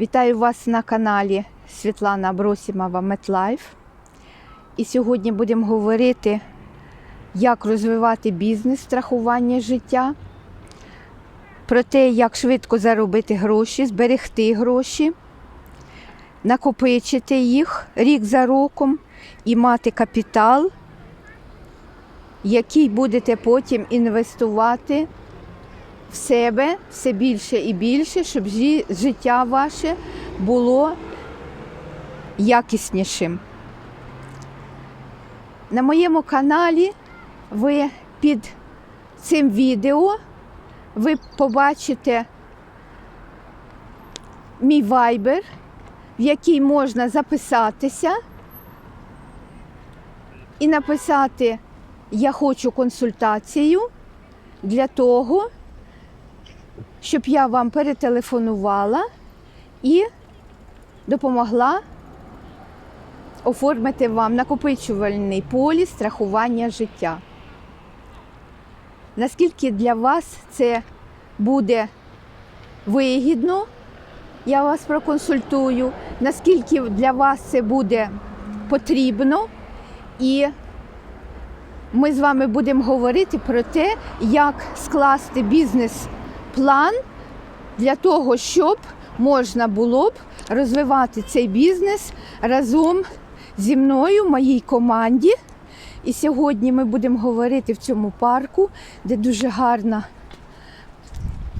Вітаю вас на каналі Світлана Абросімова MetLife. І сьогодні будемо говорити, як розвивати бізнес страхування життя, про те, як швидко заробити гроші, зберегти гроші, накопичити їх рік за роком і мати капітал, який будете потім інвестувати в себе все більше і більше, щоб життя ваше було якіснішим. На моєму каналі ви під цим відео ви побачите мій вайбер, в який можна записатися і написати Я хочу консультацію для того, щоб я вам перетелефонувала і допомогла оформити вам накопичувальний поліс страхування життя. Наскільки для вас це буде вигідно, я вас проконсультую, наскільки для вас це буде потрібно, і ми з вами будемо говорити про те, як скласти бізнес-план для того, щоб можна було б розвивати цей бізнес разом зі мною, моїй команді. І сьогодні ми будемо говорити в цьому парку, де дуже гарна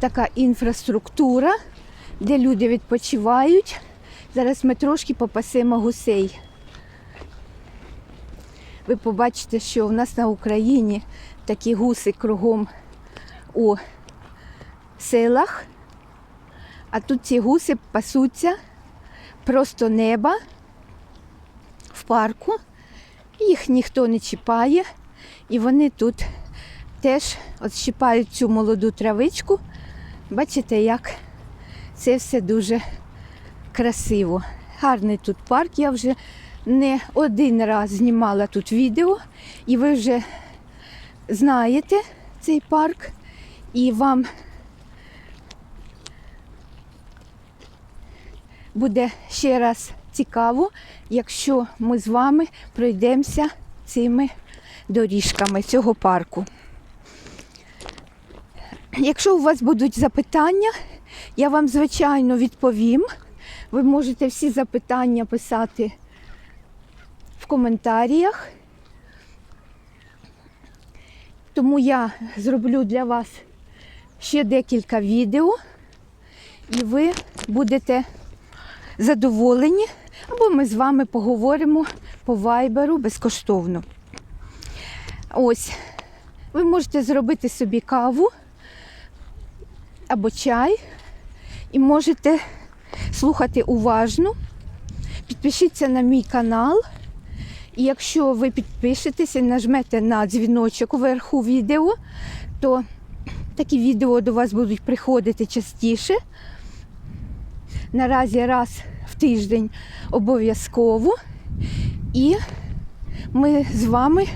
така інфраструктура, де люди відпочивають. Зараз ми трошки попасемо гусей. Ви побачите, що у нас на Україні такі гуси кругом у селах, а тут ці гуси пасуться просто неба в парку. Їх ніхто не чіпає, і вони тут теж от щипають цю молоду травичку. Бачите, як це все дуже красиво. Гарний тут парк. Я вже не один раз знімала тут відео, і ви вже знаєте цей парк, і вам буде ще раз цікаво, якщо ми з вами пройдемося цими доріжками цього парку. Якщо у вас будуть запитання, я вам, звичайно, відповім. Ви можете всі запитання писати в коментарях. Тому я зроблю для вас ще декілька відео, і ви будете задоволені, або ми з вами поговоримо по вайберу безкоштовно. Ось, ви можете зробити собі каву або чай, і можете слухати уважно. Підпишіться на мій канал. І якщо ви підпишетеся і нажмете на дзвіночок вверху відео, то такі відео до вас будуть приходити частіше. Наразі раз в тиждень обов'язково. І ми з вами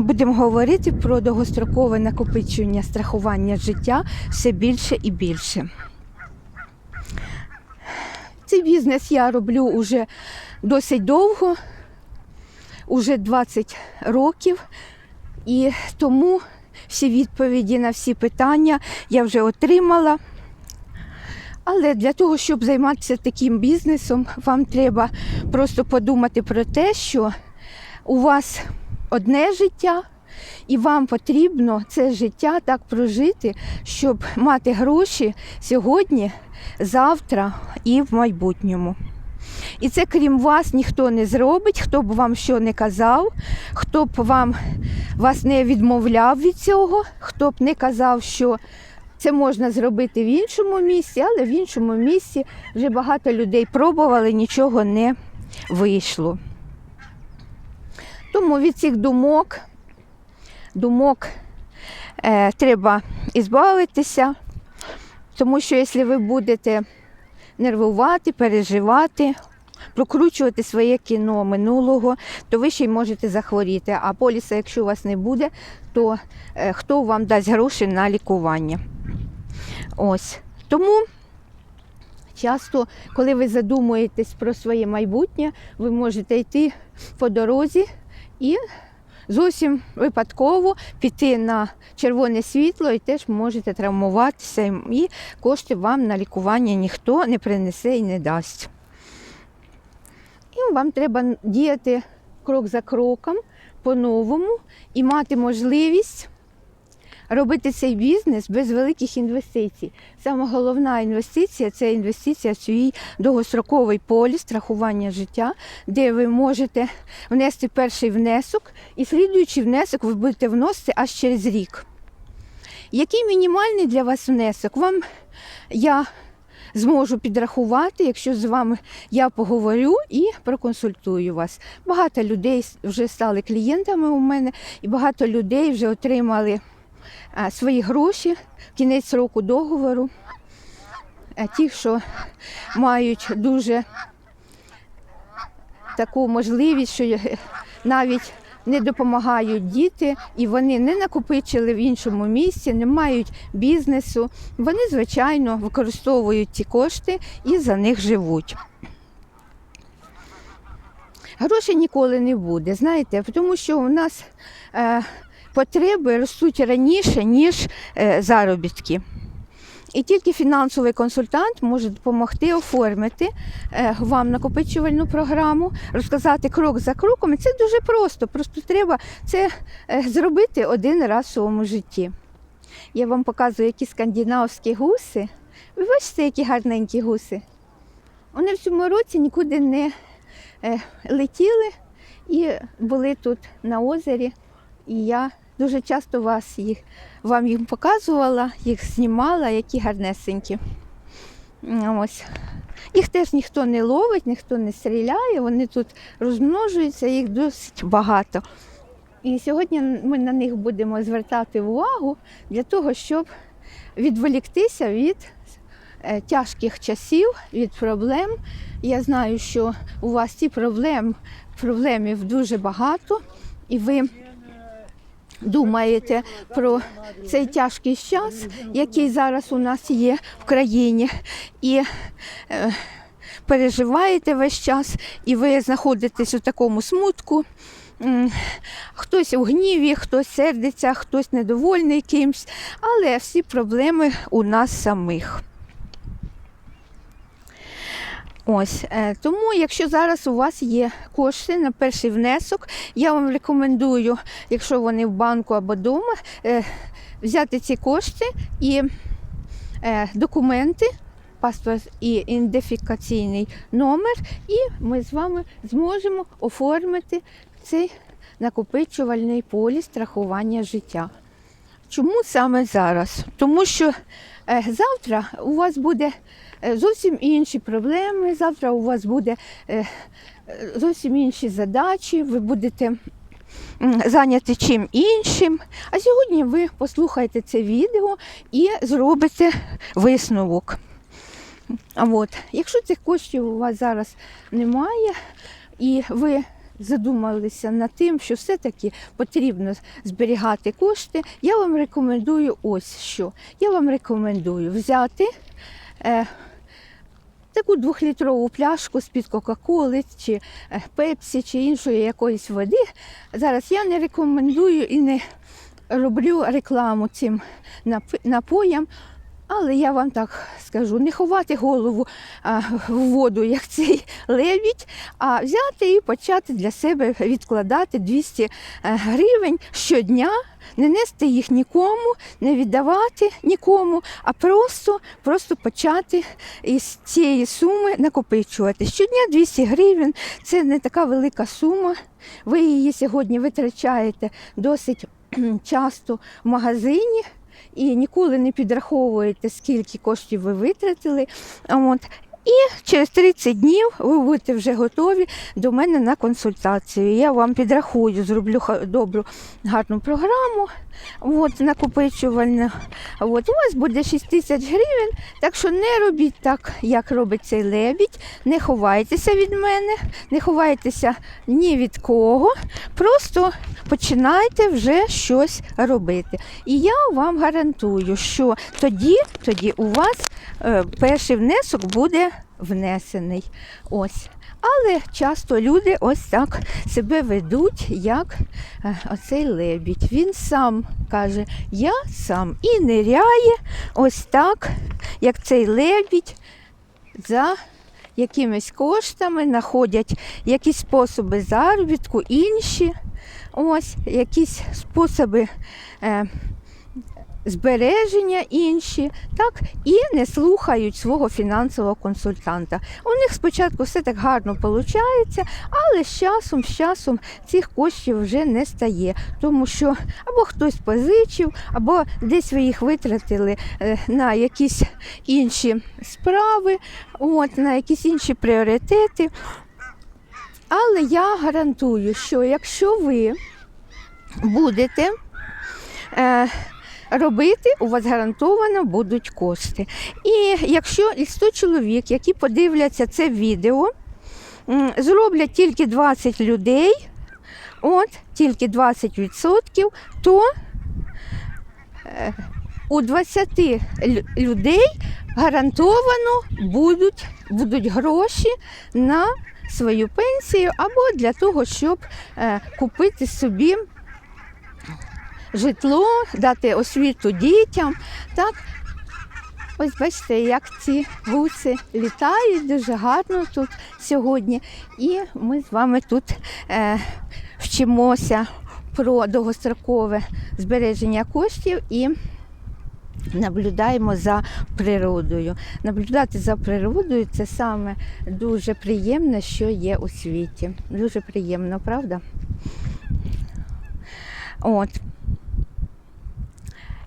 будемо говорити про довгострокове накопичення страхування життя все більше і більше. Цей бізнес я роблю уже досить довго, уже 20 років, і тому всі відповіді на всі питання я вже отримала. Але для того, щоб займатися таким бізнесом, вам треба просто подумати про те, що у вас одне життя, і вам потрібно це життя так прожити, щоб мати гроші сьогодні, завтра і в майбутньому. І це крім вас ніхто не зробить, хто б вам що не казав, хто б вам вас не відмовляв від цього, хто б не казав, що це можна зробити в іншому місці, але в іншому місці вже багато людей пробували, нічого не вийшло. Тому від цих думок, думок е, треба ізбавитися, тому що якщо ви будете нервувати, переживати, прокручувати своє кіно минулого, то ви ще й можете захворіти. А поліса, якщо у вас не буде, то е, хто вам дасть гроші на лікування? Ось. Тому Часто, коли ви задумуєтесь про своє майбутнє, ви можете йти по дорозі і зовсім випадково піти на червоне світло і теж можете травмуватися, і кошти вам на лікування ніхто не принесе і не дасть. І вам треба діяти крок за кроком по-новому і мати можливість робити цей бізнес без великих інвестицій. Саме головна інвестиція це інвестиція в свій довгостроковий поліс, страхування життя, де ви можете внести перший внесок, і слідуючий внесок ви будете вносити аж через рік. Який мінімальний для вас внесок? Вам я зможу підрахувати, якщо з вами я поговорю і проконсультую вас. Багато людей вже стали клієнтами у мене, і багато людей вже отримали свої гроші кінець року договору. Ті, що мають дуже таку можливість, що навіть не допомагають діти, і вони не накопичили в іншому місці, не мають бізнесу. Вони, звичайно, використовують ці кошти і за них живуть. Грошей ніколи не буде, знаєте, тому що у нас е, потреби ростуть раніше, ніж е, заробітки. І тільки фінансовий консультант може допомогти оформити е, вам накопичувальну програму, розказати крок за кроком. І це дуже просто. Просто треба це е, зробити один раз в своєму житті. Я вам показую, які скандинавські гуси. Ви бачите, які гарненькі гуси. Вони в цьому році нікуди не летіли і були тут на озері. І я дуже часто вас їх, вам їх показувала, їх знімала, які гарнесенькі. Ось. Їх теж ніхто не ловить, ніхто не стріляє, вони тут розмножуються, їх досить багато. І сьогодні ми на них будемо звертати увагу для того, щоб відволіктися від е, тяжких часів, від проблем. Я знаю, що у вас ці проблем, проблемів дуже багато, і ви думаєте про цей тяжкий час, який зараз у нас є в країні, і е, переживаєте весь час, і ви знаходитесь у такому смутку. Хтось у гніві, хтось сердиться, хтось недовольний кимсь, але всі проблеми у нас самих. Ось е, тому, якщо зараз у вас є кошти на перший внесок, я вам рекомендую, якщо вони в банку або вдома, е, взяти ці кошти і е, документи, паспорт і ідентифікаційний номер, і ми з вами зможемо оформити цей накопичувальний поліс страхування життя. Чому саме зараз? Тому що завтра у вас буде зовсім інші проблеми, завтра у вас буде е, е, зовсім інші задачі, ви будете зайняті чим іншим. А сьогодні ви послухаєте це відео і зробите висновок. От. Якщо цих коштів у вас зараз немає, і ви задумалися над тим, що все-таки потрібно зберігати кошти, я вам рекомендую ось що. Я вам рекомендую взяти е, таку двохлітрову пляшку з-під Кока-Коли чи е, Пепсі чи іншої якоїсь води. Зараз я не рекомендую і не роблю рекламу цим напоям. Але я вам так скажу, не ховати голову а, в воду, як цей лебідь, а взяти і почати для себе відкладати 200 е, гривень щодня, не нести їх нікому, не віддавати нікому, а просто, просто почати із цієї суми накопичувати. Щодня 200 гривень це не така велика сума. Ви її сьогодні витрачаєте досить часто в магазині і ніколи не підраховуєте, скільки коштів ви витратили. От. І через 30 днів ви будете вже готові до мене на консультацію. Я вам підрахую, зроблю добру гарну програму от, накопичувальну. От, у вас буде 6 тисяч гривень, так що не робіть так, як робить цей лебідь. Не ховайтеся від мене, не ховайтеся ні від кого. Просто починайте вже щось робити. І я вам гарантую, що тоді, тоді у вас е, перший внесок буде внесений. Ось. Але часто люди ось так себе ведуть, як е, оцей лебідь. Він сам каже, я сам і ниряє ось так, як цей лебідь за якимись коштами, знаходять якісь способи заробітку, інші, ось якісь способи. Е, збереження інші, так, і не слухають свого фінансового консультанта. У них спочатку все так гарно виходить, але з часом, з часом цих коштів вже не стає, тому що або хтось позичив, або десь ви їх витратили е, на якісь інші справи, от, на якісь інші пріоритети. Але я гарантую, що якщо ви будете е, робити, у вас гарантовано будуть кошти. І якщо і 100 чоловік, які подивляться це відео, зроблять тільки 20 людей, от, тільки 20%, то е, у 20 людей гарантовано будуть, будуть гроші на свою пенсію або для того, щоб е, купити собі житло, дати освіту дітям. Так? Ось бачите, як ці гуси літають дуже гарно тут сьогодні. І ми з вами тут е, вчимося про довгострокове збереження коштів і наблюдаємо за природою. Наблюдати за природою це саме дуже приємне, що є у світі. Дуже приємно, правда? От.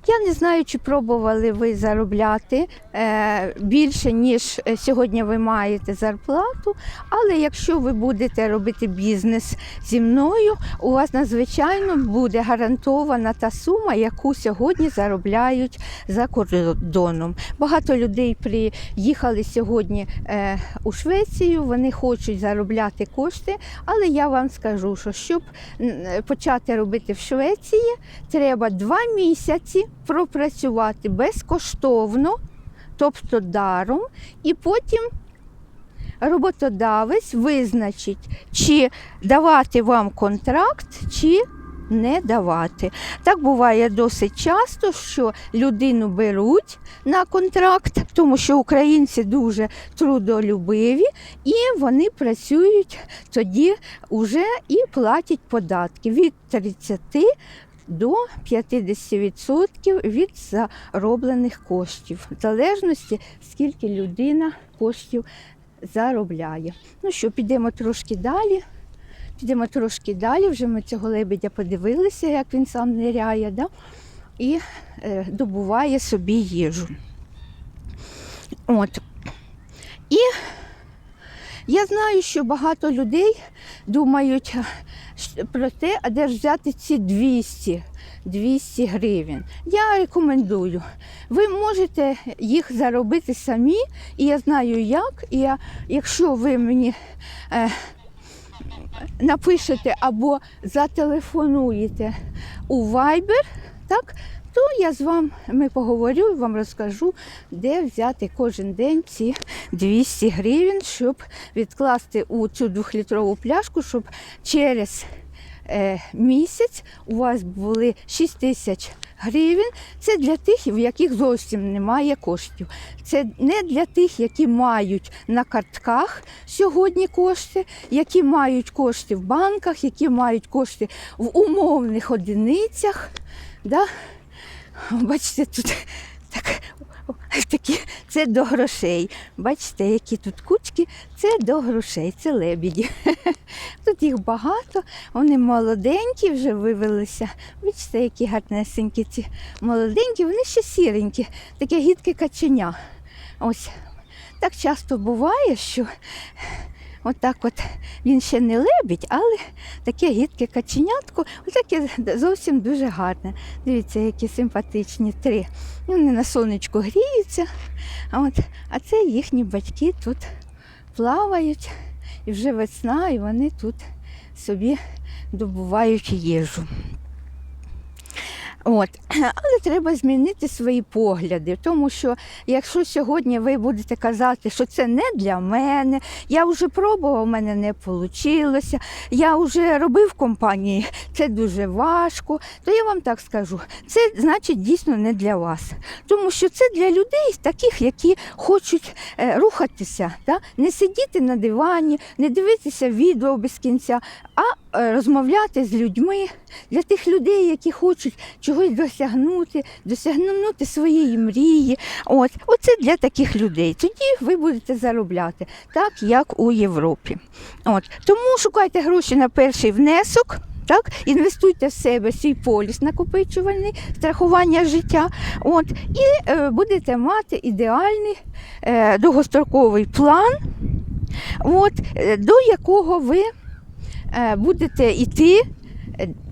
Я не знаю, чи пробували ви заробляти е, більше, ніж е, сьогодні ви маєте зарплату, але якщо ви будете робити бізнес зі мною, у вас надзвичайно буде гарантована та сума, яку сьогодні заробляють за кордоном. Багато людей приїхали сьогодні е, у Швецію, вони хочуть заробляти кошти, але я вам скажу, що щоб почати робити в Швеції, треба два місяці пропрацювати безкоштовно, тобто даром, і потім роботодавець визначить, чи давати вам контракт, чи не давати. Так буває досить часто, що людину беруть на контракт, тому що українці дуже трудолюбиві, і вони працюють тоді вже і платять податки від 30 до 50% від зароблених коштів, в залежності, скільки людина коштів заробляє. Ну що, підемо трошки далі. Підемо трошки далі, вже ми цього лебедя подивилися, як він сам ниряє, да? і е, добуває собі їжу. От. І я знаю, що багато людей думають про те, а де ж взяти ці 200, 200 гривень. Я рекомендую. Ви можете їх заробити самі, і я знаю як. І я, якщо ви мені е, напишете або зателефонуєте у Viber, так, то я з вами поговорю і вам розкажу, де взяти кожен день ці 200 гривень, щоб відкласти у цю двохлітрову пляшку, щоб через е, місяць у вас були 6 тисяч гривень. Це для тих, в яких зовсім немає коштів. Це не для тих, які мають на картках сьогодні кошти, які мають кошти в банках, які мають кошти в умовних одиницях. Да? Бачите, тут так, такі, це до грошей. Бачите, які тут кучки, це до грошей, це лебіді. Тут їх багато, вони молоденькі, вже вивелися. Бачите, які гарнесенькі ці молоденькі, вони ще сіренькі, таке гідке каченя. Ось Так часто буває, що отак от він ще не лебідь, але таке гідке каченятко, отаке зовсім дуже гарне. Дивіться, які симпатичні три. Вони на сонечку гріються. А, от, а це їхні батьки тут плавають, і вже весна, і вони тут собі добувають їжу. От. Але треба змінити свої погляди, тому що якщо сьогодні ви будете казати, що це не для мене, я вже пробував, у мене не вийшло, я вже робив в компанії, це дуже важко, то я вам так скажу, це значить дійсно не для вас. Тому що це для людей, таких, які хочуть е, рухатися, да? не сидіти на дивані, не дивитися відео без кінця, а е, розмовляти з людьми для тих людей, які хочуть чогось досягнути, досягнути своєї мрії. От, оце для таких людей. Тоді ви будете заробляти, так як у Європі. От. Тому шукайте гроші на перший внесок. Так, інвестуйте в себе свій поліс накопичувальний, страхування життя. От, і е, будете мати ідеальний е, довгостроковий план, от, е, до якого ви е, будете йти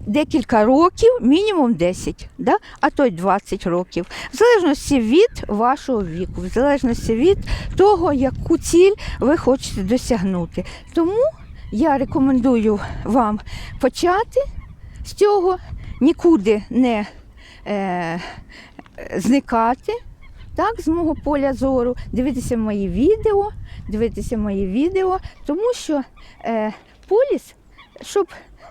декілька років, мінімум 10, да? а то й 20 років, в залежності від вашого віку, в залежності від того, яку ціль ви хочете досягнути. Тому я рекомендую вам почати з цього, нікуди не е, зникати. Так, з мого поля зору, дивитися мої відео, дивитися мої відео, тому що е, поліс, щоб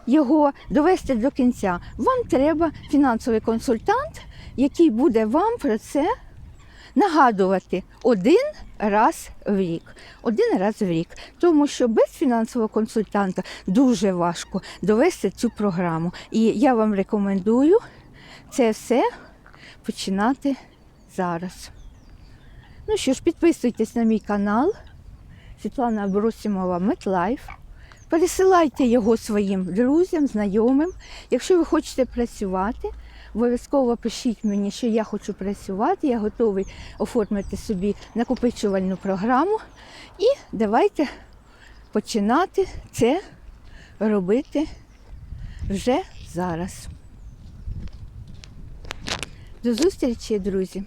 його довести до кінця, вам треба фінансовий консультант, який буде вам про це нагадувати один раз в рік. Один раз в рік. Тому що без фінансового консультанта дуже важко довести цю програму. І я вам рекомендую це все починати зараз. Ну що ж, підписуйтесь на мій канал Світлана Абросімова Метлайф. Пересилайте його своїм друзям, знайомим. Якщо ви хочете працювати, обов'язково пишіть мені, що я хочу працювати, я готовий оформити собі накопичувальну програму. І давайте починати це робити вже зараз. До зустрічі, друзі!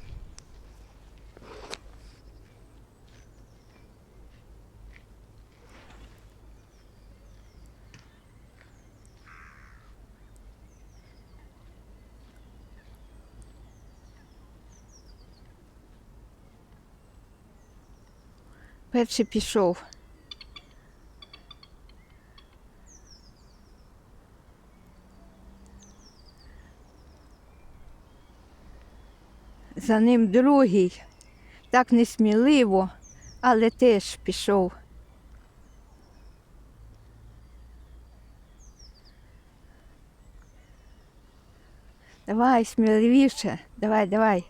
Перший пішов. За ним другий, так несміливо, але теж пішов. Давай, сміливіше, давай, давай.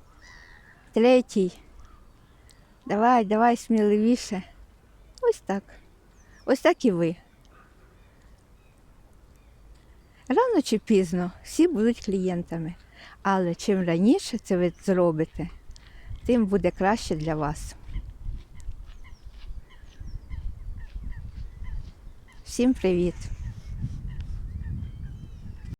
Третій. Давай, давай сміливіше. Ось так. Ось так і ви. Рано чи пізно всі будуть клієнтами. Але чим раніше це ви зробите, тим буде краще для вас. Всім привіт!